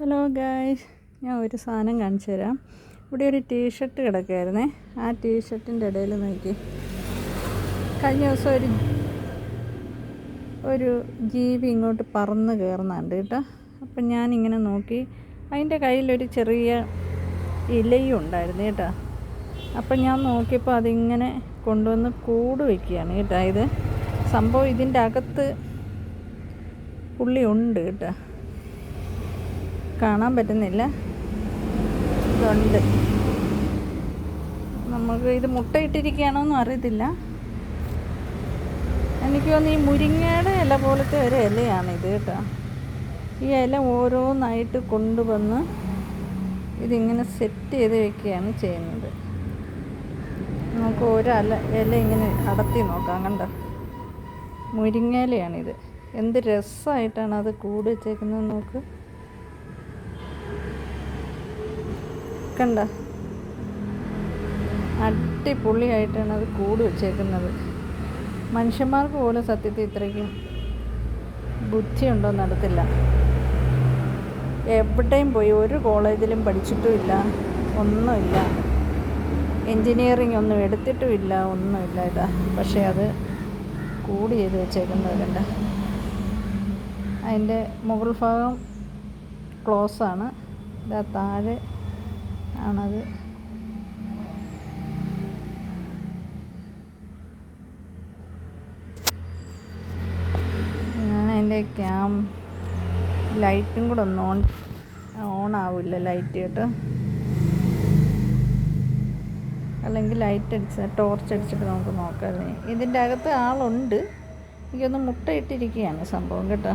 Hello guys ഞാൻ ഒരു സാധനം കാണിച്ചു തരാം. ഇവിടെ ഒരു ടീഷർട്ട് കിടക്കായിരുന്നേ ആ ടീഷർട്ടിന്റെ ഇടയിൽ നോക്കി. കഴിഞ്ഞ ദിവസം ഒരു ഒരു ജീവി ഇങ്ങോട്ട് പറന്ന് കയറുന്നുണ്ട് കേട്ടോ. അപ്പം ഞാനിങ്ങനെ നോക്കി. അതിന്റെ കയ്യിലൊരു ചെറിയ ഇലയും ഉണ്ടായിരുന്നു കേട്ടോ. അപ്പം ഞാൻ നോക്കിയപ്പോൾ അതിങ്ങനെ കൊണ്ടുവന്ന് കൂട് വയ്ക്കുകയാണ് കേട്ടോ. ഇത് സംഭവം ഇതിന്റെ അകത്ത് പുള്ളി ഉണ്ട് കേട്ടോ. കാണാൻ പറ്റുന്നില്ല. ഇതുണ്ട്. നമുക്ക് ഇത് മുട്ടയിട്ടിരിക്കുകയാണോന്നും അറിയത്തില്ല. എനിക്ക് തോന്നുന്നു ഈ മുരിങ്ങയുടെ ഇല പോലത്തെ ഒരു ഇലയാണ് ഇത് കേട്ടോ. ഈ ഇല ഓരോന്നായിട്ട് കൊണ്ടുവന്ന് ഇതിങ്ങനെ സെറ്റ് ചെയ്ത് വെക്കുകയാണ് ചെയ്യുന്നത്. നമുക്ക് ഓരോ ഇല ഇല ഇങ്ങനെ അടത്തി നോക്കാം കണ്ടോ? മുരിങ്ങയിലയാണിത്. എന്ത് രസമായിട്ടാണ് അത് കൂടി വെച്ചേക്കുന്നത് നോക്ക്. കണ്ട. അടിപൊളിയായിട്ടാണ് അത് കൂട് വെച്ചേക്കുന്നത്. മനുഷ്യന്മാർക്ക് പോലും സത്യത്തിൽ ഇത്രയ്ക്കും ബുദ്ധിയുണ്ടോ നടത്തില്ല എവിടെയും പോയി ഒരു കോളേജിലും പഠിച്ചിട്ടുമില്ല ഒന്നുമില്ല. എൻജിനീയറിംഗ് ഒന്നും എടുത്തിട്ടുമില്ല ഒന്നുമില്ല ഇതാ. പക്ഷേ അത് കൂടി ചെയ്ത് വെച്ചേക്കുന്നത് കണ്ട. അതിന്റെ മുകൾ ഭാഗം ക്ലോസാണ്. ഇതാ താഴെ ആണത്. അതിന്റെ ക്യാം. ലൈറ്റും കൂടെ ഒന്ന് ഓൺ ഓൺ ആവില്ല ലൈറ്റ് കേട്ടോ. അല്ലെങ്കിൽ ലൈറ്റ് അടിച്ച് ടോർച്ച് അടിച്ചിട്ട് നമുക്ക് നോക്കാം ഇതിന്റെ അകത്ത് ആളുണ്ട്. എനിക്കൊന്ന് മുട്ടയിട്ടിരിക്കുകയാണ് സംഭവം കേട്ടോ.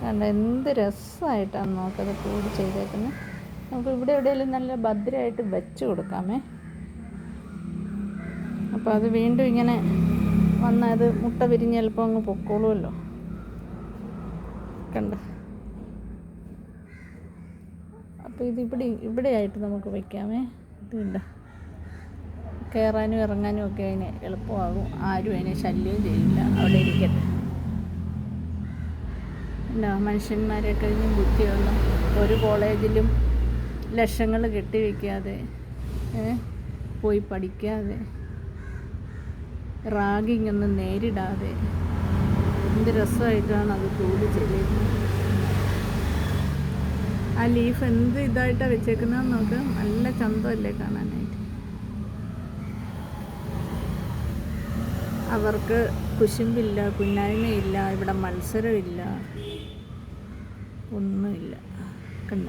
കണ്ട എന്ത് രസമായിട്ടാണ് നോക്കത് കൂടി ചെയ്തേക്കുന്നത്. നമുക്ക് ഇവിടെ എവിടെയെങ്കിലും നല്ല ഭദ്രമായിട്ട് വെച്ച് കൊടുക്കാമേ. അപ്പോൾ അത് വീണ്ടും ഇങ്ങനെ വന്നത് മുട്ട വിരിഞ്ഞ് ചിലപ്പോൾ അങ്ങ് പൊക്കോളുമല്ലോ. കണ്ട? അപ്പോൾ ഇത് ഇവിടെ ഇവിടെയായിട്ട് നമുക്ക് വയ്ക്കാമേ ഇതുണ്ട് കയറാനും ഇറങ്ങാനും ഒക്കെ അതിന് എളുപ്പമാകും. ആരും അതിനെ ശല്യവും ചെയ്യില്ല. അവിടെ ഇരിക്കട്ടെ. എന്താ മനുഷ്യന്മാരെ കഴിഞ്ഞ് ബുദ്ധിയൊന്നും ഒരു കോളേജിലും ലക്ഷങ്ങൾ കെട്ടിവെക്കാതെ പോയി പഠിക്കാതെ റാഗിങ് ഒന്നും നേരിടാതെ എന്ത് രസമായിട്ടാണ് അത് കൂടി ചെയ്യുന്നത് ആ ലീഫ് എന്ത് ഇതായിട്ടാണ് വെച്ചേക്കുന്നതെന്ന് നോക്ക് നല്ല ചന്തമല്ലേ കാണാനായിട്ട്. അവർക്ക് കുശുമ്പില്ല കുന്നായ്മയില്ല ഇവിടെ മത്സരമില്ല ഒന്നുമില്ല. കണ്ട?